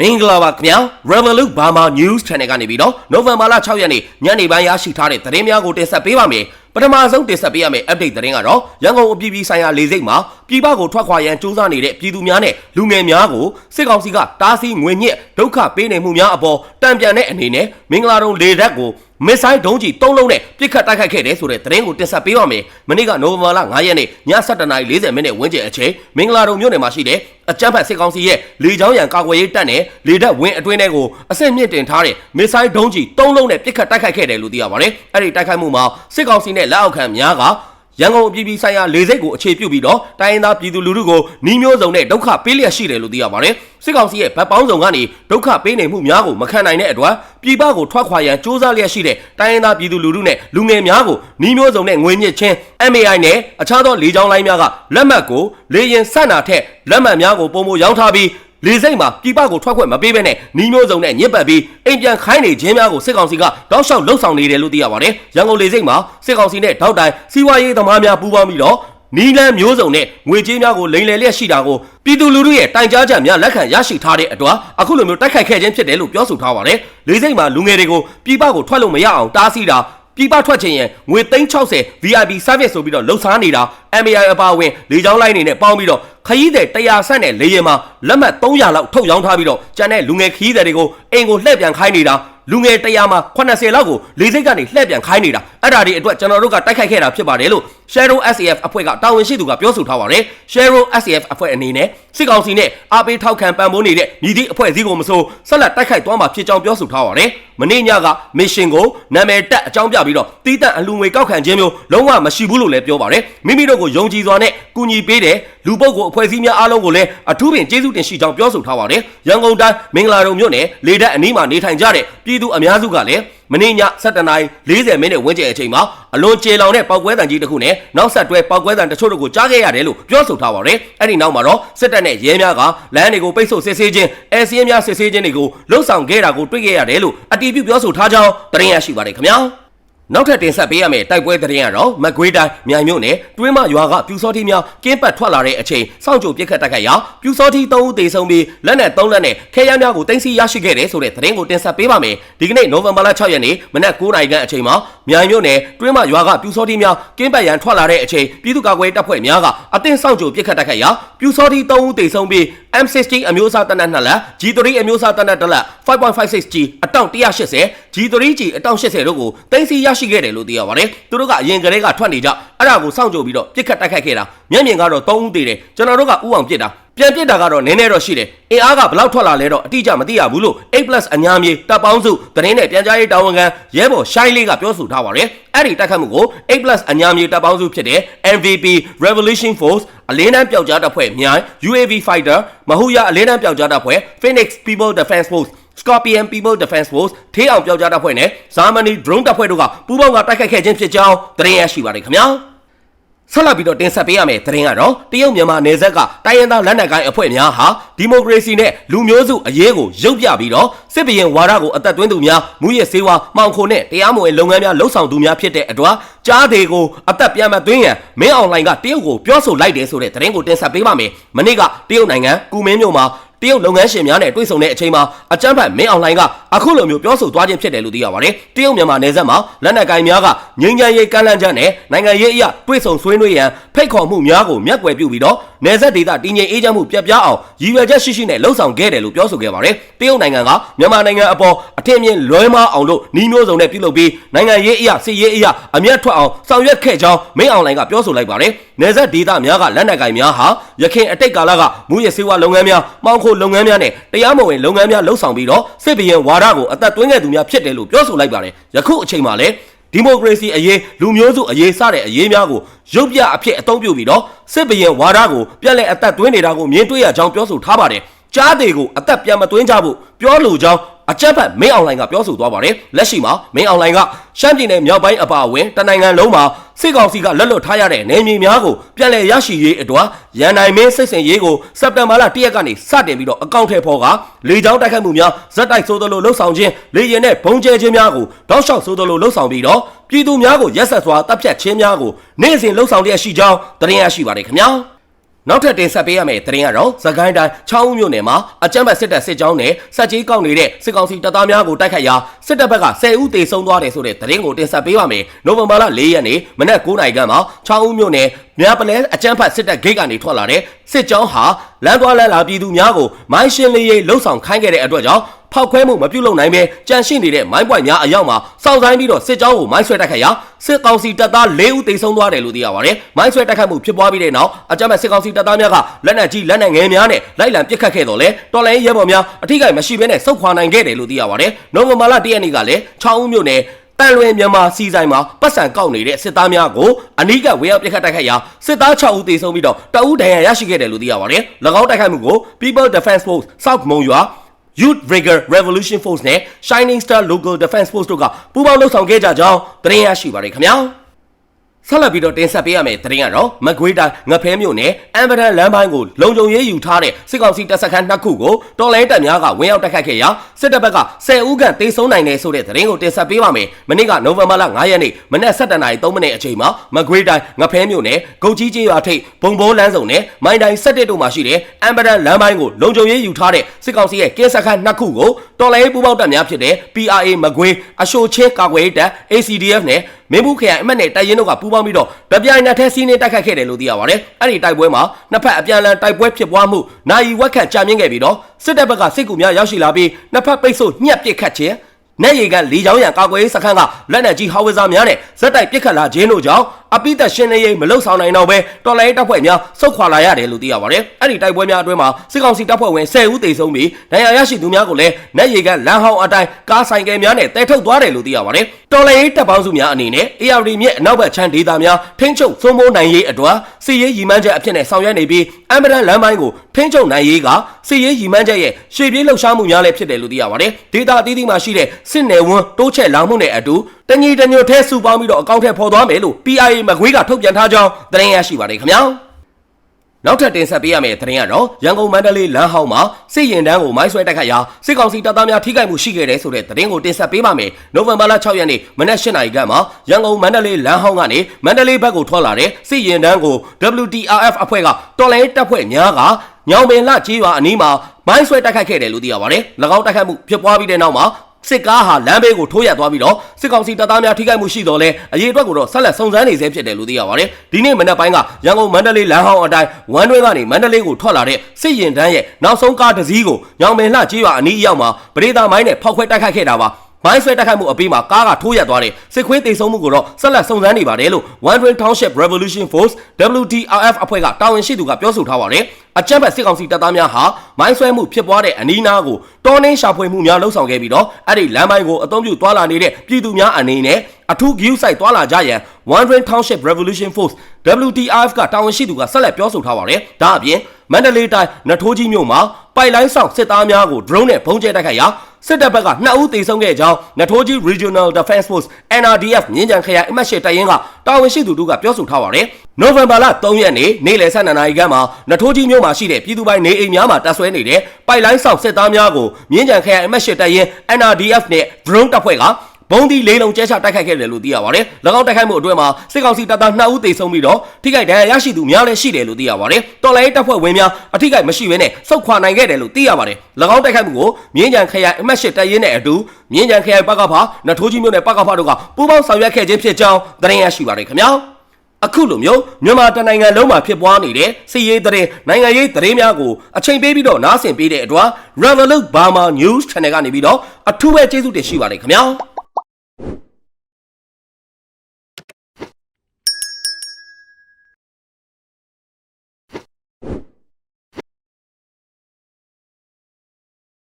မင်္ဂလာပါခင်ဗျာ Revolut Burma News Channel ကနေပြီးတော့နိုဝင်ဘာလ6ရက်နေ့ညနေပိုင်းရရှိထားတဲ့သတင်းများကိုတင်ဆက်ပေးပါမယ်ပထမဆုံးတင်ဆက်ပေးရမယ့် update သတင်းကတော့ရန်ကုန်အပြည်ပြည်ဆိုင်ရာလေဆိပ်မှာပြည်ပကိုထွက်ခွာရန်စူးစမ်းနေတဲ့ပြည်သူများနဲ့လူငယ်များကိုစစ်ကောင်စီကတားဆီးငွေညစ်ဒုက္ခပေးနေမှုများအပေါ်တံပြန်တဲ့အနေနဲ့မင်္ဂလာတုံးလေတပ်ကို မစ်ဆိုင်ဒုံးကြီး၃လုံးနဲ့ပြစ်ခတ်တိုက်ခိုက်ခဲ့တဲ့ဆိုတဲ့သတင်းကိုတင်ဆက်ပေးပါမယ်။မနေ့ကနိုဝင်ဘာလ9ရက်နေ့ည7:40မိနစ်ဝန်းကျင်အချိန်မင်္ဂလာတုံမြို့နယ်မှာရှိတဲ့အကြမ်းဖက်စစ်ကောင်စီရဲ့လေကြောင်းရန်ကာကွယ်ရေးတပ်နဲ့လေတပ်ဝင်းအတွင်းထဲကိုအဆင့်မြင့်တင်ထားတဲ့မစ်ဆိုင်ဒုံးကြီး၃လုံးနဲ့ပြစ်ခတ်တိုက်ခိုက်ခဲ့တယ်လို့သိရပါတယ်။အဲ့ဒီတိုက်ခိုက်မှုမှာစစ်ကောင်စီနဲ့လက်အောက်ခံများက ရန်ကုန်ပြည်ပြည်ဆိုင်ရာလေဆိပ်ကိုအခြေပြုပြီးတော့တိုင်းရင်းသားပြည်သူလူထုကိုနှီးမျိုးစုံနဲ့ဒုက္ခပေးလျက်ရှိတယ်လို့သိရပါတယ်။စစ်ကောင်စီရဲ့ဗတ်ပေါင်းစုံကနေဒုက္ခပေးနေမှုများကိုမခံနိုင်တဲ့အတွက်ပြည်ပကိုထွက်ခွာရန်စ조사လျက်ရှိတဲ့တိုင်းရင်းသားပြည်သူလူထုနဲ့လူငယ်များကိုနှီးမျိုးစုံနဲ့ငွေညစ်ချင်း MAI နဲ့အခြားသောလေကြောင်းလိုင်းများကလက်မှတ်ကိုလေရင်စက်နာထက်လက်မှတ်များကိုပုံမရောင်းထားပြီး လေစိတ်မှာပြည်ပကိုထွက်ခွင့်မပေးဘဲနဲ့နှီးမျိုးစုံနဲ့ညစ်ပတ်ပြီးအိမ်ပြန်ခိုင်းနေခြင်းများကိုစစ်ကောင်စီကတောက်လျှောက်လှုပ်ဆောင်နေတယ်လို့သိရပါတယ်။ရန်ကုန်လေစိတ်မှာစစ်ကောင်စီနဲ့ထောက်တိုင်စီးပွားရေးသမားများပူးပေါင်းပြီးတော့နီလန်းမျိုးစုံနဲ့ငွေကြေးများကိုလိမ်လည်လျက်ရှိတာကိုပြည်သူလူထုရဲ့တိုင်ကြားချက်များလက်ခံရရှိထားတဲ့အတွက်အခုလိုမျိုးတိုက်ခိုက်ခဲ့ခြင်းဖြစ်တယ်လို့ပြောဆိုထားပါတယ်။လေစိတ်မှာလူငယ်တွေကိုပြည်ပကိုထွက်လို့မရအောင်တားဆီးတာ ပြည်ပထွက်ခြင်းရင်ငွေ360 VIP service ဆိုပြီးတော့လှုပ်ရှားနေတာ MAI အပါအဝင်လေကြောင်းလိုင်းတွေနဲ့ပေါင်းပြီးတော့ခရီးသည်100ဆန့်နဲ့လေရင်မှာလက်မှတ်300လောက်ထုတ်ရောင်းထားပြီးတော့ကျန်တဲ့လူငယ်ခရီးသည်တွေကိုအိမ်ကိုလှည့်ပြန်ခိုင်းနေတာ လူငယ်100မှာ80လောက်ကိုလေစိတ်ကနေလှည့်ပြန်ခိုင်းနေတာအဲ့ဒါတွေအတွက်ကျွန်တော်တို့ကတိုက်ခိုက်ခဲ့တာဖြစ်ပါတယ်လို့ Share SAF အဖွဲ့ကတာဝန်ရှိသူကပြောဆိုထားပါတယ် Share SAF အဖွဲ့အနေနဲ့စစ်ကောင်စီနဲ့အားပေးထောက်ခံပံ့ပိုးနေတဲ့မြည်သည့်အဖွဲ့အစည်းကိုမဆိုဆက်လက်တိုက်ခိုက်သွားမှာဖြစ်ကြောင်းပြောဆိုထားပါတယ်မနေ့ညကမစ်ရှင်ကိုနာမည်တက်အကြောင်းပြပြီးတော့တီးတန့်အလူငွေကောက်ခံခြင်းမျိုးလုံးဝမရှိဘူးလို့လည်းပြောပါတယ်မိမိတို့ကိုယုံကြည်စွာနဲ့ကူညီပေးတဲ့လူပုဂ္ဂိုလ်အဖွဲ့အစည်းများအားလုံးကိုလည်းအထူးပင်ကျေးဇူးတင်ရှိကြောင်းပြောဆိုထားပါတယ်ရန်ကုန်တိုင်းမင်္ဂလာတုံမြို့နယ်လေတပ်အနီးမှာနေထိုင်ကြတဲ့ပြည်သူအများစုကလည်းမနေ့ည7:40မိနစ်ဝန်းကျင်အချိန်မှာအလွန်ကျေလောင်တဲ့ပောက်ကွဲတံကြီးတစ်ခုနဲ့နောက်ဆက်တွဲပောက်ကွဲတံတချို့တို့ကိုကြားခဲ့ရတယ်လို့ပြောဆိုထားပါတယ်အဲ့ဒီနောက်မှာတော့စစ်တပ်နဲ့ရဲများကလမ်းတွေကိုပိတ်ဆို့စစ်ဆေးခြင်းအဲစီးများစစ်ဆေးခြင်းတွေကိုလှုပ်ဆောင်ခဲ့တာကိုတွေ့ခဲ့ရတယ်လို့အတီးပြုပြောဆိုထားကြောင်းသတင်းရရှိပါတယ်ခင်ဗျာ နောက်ထပ်တင်ဆက်ပေးရမယ့်တိုက်ပွဲသတင်းကတော့မကွေးတိုင်းမြိုင်မြို့နယ်တွင်းမရွာကပြူစောတိများကင်းပတ်ထွက်လာတဲ့အချိန်စောင့်ကြိုပစ်ခတ်တိုက်ခိုက်ရာပြူစောတိ3ဦးသေဆုံးပြီးလက်နက်3လက်နဲ့ခဲယမ်းများကိုတင်စီရရှိခဲ့တယ်ဆိုတဲ့သတင်းကိုတင်ဆက်ပေးပါမယ်ဒီကနေ့နိုဝင်ဘာလ6ရက်နေ့မနက်9:00နာရီခန့်အချိန်မှာမြိုင်မြို့နယ်တွင်းမရွာကပြူစောတိများကင်းပတ်ရန်ထွက်လာတဲ့အချိန်ပြည်သူ့ကာကွယ်တပ်ဖွဲ့များကအသင်းစောင့်ကြိုပစ်ခတ်တိုက်ခိုက်ရာပြူစောတိ3ဦးသေဆုံးပြီး M60 အမျိုးအစားတနက်2လက် G3 အမျိုးအစားတနက်1လက် 5.56G အတောင့်180 G3G အတောင့်80တို့ကိုတင်စီရရှိခဲ့တယ်လို့သိရပါတယ်သူတို့ကအရင်ကတည်းကထွက်နေကြအဲ့ဒါကိုစောင့်ကြိုပြီးတော့ပြစ်ခတ်တိုက်ခိုက်ခဲ့တာမျက်မြင်ကတော့3ဦးသေးတယ်ကျွန်တော်တို့ကဥအောင်ပြစ်တာ ပြန်ပြစ်တာကတော့နည်းနည်းတော့ရှိတယ်အင်အားကဘယ်လောက်ထွက်လာလဲတော့အတိအကျမသိရဘူးလို့ A+ အညာမြေတပ်ပေါင်းစုသတင်းနဲ့ပြန်ကြားရေးတာဝန်ခံရဲဘော်ရှိုင်းလေးကပြောဆိုထားပါတယ်အဲ့ဒီတိုက်ခတ်မှုကို A+ အညာမြေတပ်ပေါင်းစုဖြစ်တဲ့ MVP Revolution Force အလင်းတန်းပျောက်ကြားတပ်ဖွဲ့မြိုင် UAV Fighter မဟုရအလင်းတန်းပျောက်ကြားတပ်ဖွဲ့ Phoenix People Defense Force Scorpion People Defense Force ထေးအောင်ပျောက်ကြားတပ်ဖွဲ့နဲ့ Germany Drone တပ်ဖွဲ့တို့ကပူးပေါင်းကတိုက်ခိုက်ခဲ့ခြင်းဖြစ်ကြောင်းသတင်းရရှိပါတယ်ခင်ဗျာ ဆက်လက်ပြီးတော့တင်ဆက်ပေးရမယ့်သတင်းကတော့တရုတ်မြန်မာနယ်စပ်ကတိုင်းရင်းသားလက်နက်ကိုင်အဖွဲ့များဟာဒီမိုကရေစီနဲ့လူမျိုးစုအရေးကိုရုပ်ပြပြီးတော့စစ်ဘရင်ဝါဒကိုအသက်သွင်းသူများမူရစ်စေဝါမှောင်ခိုနဲ့တရားမဝင်လုပ်ငန်းများလှုပ်ဆောင်သူများဖြစ်တဲ့အတွက်ကြားသေးကိုအသက်ပြန်မသွင်းရန်မင်းအွန်လိုင်းကတရုတ်ကိုပြောဆိုလိုက်တယ်ဆိုတဲ့သတင်းကိုတင်ဆက်ပေးပါမယ်။မနေ့ကတရုတ်နိုင်ငံကူမင်းမြို့မှာ တရုတ်လုပ်ငန်းရှင်များနဲ့တွေ့ဆုံတဲ့အချိန်မှာအကြမ်းဖက်မင်းအွန်လိုင်းကအခုလိုမျိုးပြောဆိုသွားခြင်းဖြစ်တယ်လို့သိရပါတယ်။တရုတ်မြန်မာနယ်စပ်မှာလက်နက်ကိုင်များကငြိမ်းချမ်းရေးကမ်းလှမ်းချက်နဲ့နိုင်ငံရေးအရာတွေ့ဆုံဆွေးနွေးရန်ဖိတ်ခေါ်မှုများကိုမျက်ကွယ်ပြုပြီးတော့နယ်စပ်ဒေသတည်ငြိမ်အေးချမ်းမှုပြတ်ပြားအောင်ရည်ရွယ်ချက်ရှိရှိနဲ့လှုံ့ဆော်ခဲ့တယ်လို့ပြောဆိုခဲ့ပါတယ်။တရုတ်နိုင်ငံကမြန်မာနိုင်ငံအပေါ်အထင်မြင်လွဲမားအောင်လို့နှီးမျိုးစုံနဲ့ပြုလုပ်ပြီးနိုင်ငံရေးအရာစစ်ရေးအရာအမျက်ထွက်အောင်ဆောင်ရွက်ခဲ့ကြောင်းမင်းအွန်လိုင်းကပြောဆိုလိုက်ပါတယ်။နယ်စပ်ဒေသများကလက်နက်ကိုင်များဟာရခိုင်အတိတ်ကာလကမူရစေဝါလုပ်ငန်းများမှောင်ခိုလုပ်ငန်းများနဲ့တရားမဝင်လုပ်ငန်းများလှုပ်ဆောင်ပြီးတော့စစ်ဘရင်ဝါဒကိုအသက်သွင်းခဲ့သူများဖြစ်တယ်လို့ပြောဆိုလိုက်ပါတယ်။ယခုအချိန်မှာလည်းဒီမိုကရေစီအရေးလူမျိုးစုအရေးစတဲ့အရေးများကိုရုပ်ပြအဖြစ်အသုံးပြုပြီးတော့စစ်ဘရင်ဝါဒကိုပြက်လက်အသက်သွင်းနေတာကိုမြင်တွေ့ရကြောင်းပြောဆိုထားပါတယ်။ကြားသေးကိုအသက်ပြန်မသွင်းကြဖို့ပြောလိုကြောင်း အကြက်ဖက်မင်းအွန်လိုင်းကပြောဆိုသွားပါတယ်လက်ရှိမှာမင်းအွန်လိုင်းကရှမ်းပြည်နယ်မြောက်ပိုင်းအပါအဝင်တနိုင်ငံလုံးမှာစစ်ကောင်စီကလက်လွတ်ထားရတဲ့နေမြေများကိုပြန်လည်ရရှိရေးအတွက်ရန်နိုင်မင်းစစ်စင်ရေးကိုစက်တင်ဘာလ၁ရက်ကနေစတင်ပြီးတော့အကောင့်ထဲပေါ်ကလေကြောင်းတိုက်ခိုက်မှုများဇက်တိုက်ဆိုးသလိုလှုပ်ဆောင်ခြင်းလေရင်နဲ့ဘုံကျဲခြင်းများကိုတောက်လျှောက်ဆိုးသလိုလှုပ်ဆောင်ပြီးတော့ပြည်သူများကိုရက်ဆက်စွာတပ်ဖြတ်ခြင်းများကိုနေ့စဉ်လှုပ်ဆောင်လျက်ရှိကြောင်းသတင်းရရှိပါတယ်ခင်ဗျာ နောက်ထပ်တင်ဆက်ပေးရမယ့်သတင်းကတော့သခိုင်းတိုင်းချောင်းဦးမြို့နယ်မှာအကြမ်းဖက်စစ်တပ်စစ်ကြောင်းနဲ့စက်ကြီးကောက်နေတဲ့စစ်ကောင်စီတပ်သားများကိုတိုက်ခိုက်ရာစစ်တပ်ဘက်က10ဦးသေဆုံးသွားတယ်ဆိုတဲ့သတင်းကိုတင်ဆက်ပေးပါမယ်။နိုဝင်ဘာလ4ရက်နေ့မနက်9:00နာရီခန့်မှာချောင်းဦးမြို့နယ်မြပလဲအကြမ်းဖက်စစ်တပ်ဂိတ်ကနေထွက်လာတဲ့စစ်ကြောင်းဟာလမ်းသွားလမ်းလာပြည်သူများကိုမိုင်းရှင်းလေးရေးလှုပ်ဆောင်ခိုင်းခဲ့တဲ့အတွက်ကြောင့် ဖောက်ခွဲမှုမပြုလုပ်နိုင်ပဲကြန့်ရှိနေတဲ့မိုင်းပွိုင်များအရောက်မှာစောင့်ဆိုင်ပြီးတော့စစ်ကြောင်းကိုမိုင်းဆွဲတိုက်ခိုက်ရာစစ်ကောင်စီတပ်သား၄ဦးသေဆုံးသွားတယ်လို့သိရပါတယ်။မိုင်းဆွဲတိုက်ခိုက်မှုဖြစ်ပွားပြီးတဲ့နောက်အကြမ်းဖက်စစ်ကောင်စီတပ်သားများကလက်နက်ကြီးလက်နက်ငယ်များနဲ့လိုက်လံပစ်ခတ်ခဲ့တော့လေတော်လိုင်းရဲဘော်များအထိကိမရှိဘဲနဲ့စုခွာနိုင်ခဲ့တယ်လို့သိရပါတယ်။နိုဝင်ဘာလ၁ရက်နေ့ကလည်း6ဦးမြို့နယ်တန်လွင်မြန်မာစီဆိုင်မှာပတ်စံကောက်နေတဲ့စစ်သားများကိုအနီးကဝေရောက်ပြစ်ခတ်တိုက်ခိုက်ရာစစ်သား6ဦးသေဆုံးပြီးတော့တအူးဒဏ်ရာရရှိခဲ့တယ်လို့သိရပါတယ်။၎င်းတိုက်ခိုက်မှုကို People Defense Force South မုံရွာ Youth Rigger Revolution Force နဲ့ Shining Star Local Defense Force တို့ကပူးပေါင်းလှုပ်ဆောင်ခဲ့ကြကြောင်းသတင်းရရှိပါတယ်ခင်ဗျာ။ ဆက်လက်ပြီးတော့တင်ဆက်ပေးရမယ့်သတင်းကတော့မကွေးတိုင်းငဖဲမြို့နယ်အမ်ဘဒန်လမ်းပိုင်းကိုလုံခြုံရေးယူထားတဲ့စစ်ကောင်စီတပ်စခန်းနှစ်ခုကိုတော်လိုင်းတပ်များကဝင်ရောက်တိုက်ခိုက်ခဲ့ရာစစ်တပ်ဘက်က10ဦးခန့်သေဆုံးနိုင်တယ်ဆိုတဲ့သတင်းကိုတင်ဆက်ပေးပါမယ်။မနေ့ကနိုဝင်ဘာလ9ရက်နေ့မနက်7:03မိနစ်အချိန်မှာမကွေးတိုင်းငဖဲမြို့နယ်ဂုတ်ကြီးကျေးရွာထိပ်ဘုံဘိုးလမ်းစုံနဲ့မိုင်းတိုင်း17တို့မှာရှိတဲ့အမ်ဘဒန်လမ်းပိုင်းကိုလုံခြုံရေးယူထားတဲ့စစ်ကောင်စီရဲ့ကင်းစခန်းနှစ်ခုကိုတော်လိုင်းပူးပေါင်းတပ်များဖြစ်တဲ့ PRA မကွေးအရှိုချင်းကာကွယ်ရေးတပ် ACDF နဲ့မင်းဘူးခရိုင်အမတ်နဲ့တိုက်ရင်တို့ကပူးပေါင်းပြီးတော့ဗပြိုင်နက်ထဲစီးနေတိုက်ခတ်ခဲ့တယ်လို့သိရပါတယ်။အဲ့ဒီတိုက်ပွဲမှာနှစ်ဖက်အပြန်အလှန်တိုက်ပွဲဖြစ်ပွားမှုနိုင်ဝက်ခတ်ကြာမြင့်ခဲ့ပြီးတော့စစ်တပ်ဘက်ကစစ်ကူများရောက်ရှိလာပြီးနှစ်ဖက်ပိတ်ဆို့ညှက်ပစ်ခတ်ခြင်း နေရီကလေချောင်းရံကာကွယ်ရေးစခန်းကလက်နက်ကြီးဟောဝဇာများနဲ့ဇက်တိုက်ပစ်ခတ်လာခြင်းတို့ကြောင့်အပိသက်ရှင်နေရေးမလုံဆောင်နိုင်တော့ပဲတော်လိုင်းတပ်ဖွဲ့များစုခွာလာရတယ်လို့သိရပါတယ်။အဲ့ဒီတိုက်ပွဲများအတွင်းမှာစစ်ကောင်စီတပ်ဖွဲ့ဝင်10ဦးသေဆုံးပြီးဒဏ်ရာရရှိသူများကိုလည်းနေရီကလမ်းဟောင်းအတိုင်းကားဆိုင်ကယ်များနဲ့တဲထုတ်သွားတယ်လို့သိရပါတယ်။တော်လိုင်းတပ်ပေါင်းစုများအနေနဲ့ ARD မြစ်အနောက်ဘက်ခြမ်းဒေသများထိန်းချုပ်သွမိုးနိုင်ရေးအတွက်စီရေးရီမန်းချက်အဖြစ်နဲ့ဆောင်ရွက်နေပြီးအမ်ဘဒန်လမ်းပိုင်းကိုထိန်းချုပ်နိုင်ရေးကစီရေးရီမန်းချက်ရဲ့ရှေ့ပြေးလှုပ်ရှားမှုများလည်းဖြစ်တယ်လို့သိရပါတယ်။ဒေသအသီးသီးမှာရှိတဲ့စစ်နယ်ဝန်းတိုးချက်လောင်မှုနဲ့အတူတညီတညွတ်ထဲစုပေါင်းပြီးတော့အကောင့်ထဲပေါ်သွားမယ်လို့ PIA မကွေးကထုတ်ပြန်ထားကြောင်းသတင်းရရှိပါတယ်ခင်ဗျာ။နောက်ထပ်တင်ဆက်ပေးရမယ့်သတင်းကတော့ရန်ကုန်မန္တလေးလမ်းဟောင်းမှာစစ်ရင်တန်းကိုမိုင်းဆွဲတိုက်ခတ်ရာစစ်ကောင်စီတပ်သားများထိခိုက်မှုရှိခဲ့တယ်ဆိုတဲ့သတင်းကိုတင်ဆက်ပေးပါမယ်။နိုဝင်ဘာလ6ရက်နေ့မနက်8:00နာရီခန့်မှာရန်ကုန်မန္တလေးလမ်းဟောင်းကနေမန္တလေးဘက်ကိုထွက်လာတဲ့စစ်ရင်တန်းကို WTRF အဖွဲ့ကတော်လိုင်းတပ်ဖွဲ့များကညောင်ပင်လကြီးရွာအနီးမှာမိုင်းဆွဲတိုက်ခိုက်ခဲ့တယ်လို့သိရပါတယ်။၎င်းတိုက်ခိုက်မှုဖြစ်ပွားပြီးတဲ့နောက်မှာ စစ်ကားဟာလမ်းဘေးကိုထိုးရသွားပြီးတော့စစ်ကောင်စီတပ်သားများထိခိုက်မှုရှိတော့လဲအရေးအတွက်ကိုတော့ဆက်လက်စုံစမ်းနေဆဲဖြစ်တယ်လို့သိရပါတယ်။ဒီနေ့မနက်ပိုင်းကရန်ကုန်မန္တလေးလမ်းဟောင်းအတိုင်းဝမ်းတွဲကနေမန္တလေးကိုထွက်လာတဲ့စစ်ရင်တန်းရဲ့နောက်ဆုံးကားတစ်စီးကိုညောင်ပင်လှကြေးရွာအနီးအရောက်မှာပရိသမိုင်းနဲ့ဖောက်ခွဲတိုက်ခိုက်ခဲ့တာပါ။ မိုင်းဆွဲတိုက်ခိုက်မှုအပြီးမှာကားကထိုးရက်သွားတယ်စစ်ခွေးတိတ်ဆုံးမှုကိုတော့ဆက်လက်စုံစမ်းနေပါတယ်လို့ One Train Township Revolution Force WTRF အဖွဲ့ကတာဝန်ရှိသူကပြောဆိုထားပါတယ်အကြမ်းဖက်စစ်ကောင်စီတပ်သားများဟာမိုင်းဆွဲမှုဖြစ်ပွားတဲ့အနီးနားကိုတောနှင်းရှာဖွေမှုများလှုပ်ဆောင်ခဲ့ပြီးတော့အဲ့ဒီလမ်းပိုင်းကိုအသုံးပြုသွားလာနေတဲ့ပြည်သူများအနေနဲ့အထူးဂရုစိုက်သွားလာကြရန် One Train Township Revolution Force WTRF ကတာဝန်ရှိသူကဆက်လက်ပြောဆိုထားပါတယ်ဒါအပြင်မန္တလေးတိုင်းနထိုးကြီးမြို့မှာပိုက်လိုင်းဆောင်စစ်သားများကို drone နဲ့ပုံကျဲတိုက်ခိုက်ရာ စစ်တပ်ဘက်က2ဦးသေဆုံးခဲ့ကြောင်းနထိုးကြီး Regional Defense Force NRDF မြင်းကြံခရိုင်အမှတ်၈တပ်ရင်းကတာဝန်ရှိသူတို့ကပြောဆိုထားပါတယ်။နိုဝင်ဘာလ3ရက်နေ့နေ့လယ်12နာရီခန့်မှာနထိုးကြီးမြို့မှာရှိတဲ့ပြည်သူပိုင်နေအိမ်များမှာတပ်ဆွဲနေတဲ့ပိုက်လိုင်းဆောင်စစ်သားများကိုမြင်းကြံခရိုင်အမှတ်၈တပ်ရင်း NRDF နဲ့ drone တပ်ဖွဲ့က ဘုံဒီလေးလုံးကျဲချတိုက်ခိုက်ခဲ့တယ်လို့သိရပါတယ်။၎င်းတိုက်ခိုက်မှုအတွင်းမှာစစ်ကောင်စီတပ်သား2ဦးသေဆုံးပြီးတော့ထိခိုက်ဒဏ်ရာရရှိသူများလည်းရှိတယ်လို့သိရပါတယ်။တော်လိုင်းတပ်ဖွဲ့ဝင်များအထိခိုက်မရှိဘဲနဲ့စုခွာနိုင်ခဲ့တယ်လို့သိရပါတယ်။၎င်းတိုက်ခိုက်မှုကိုမြင်းကြံခရိုင်အမှတ်၈တပ်ရင်းနဲ့အတူမြင်းကြံခရိုင်ပကဖနထိုးကြီးမြို့နယ်ပကဖတို့ကပူးပေါင်းဆောင်ရွက်ခဲ့ခြင်းဖြစ်ကြောင်းသတင်းရရှိပါတယ်ခင်ဗျာ။အခုလိုမျိုးမြန်မာတနိုင်ငံလုံးမှာဖြစ်ပွားနေတဲ့စီရေးတဲ့နိုင်ငံရေးသတင်းများကိုအချိန်ပေးပြီးတော့နားဆင်ပေးတဲ့အတွက် Revolut Burma News Channel ကနေပြီးတော့အထူးပဲကျေးဇူးတင်ရှိပါတယ်ခင်ဗျာ။ you.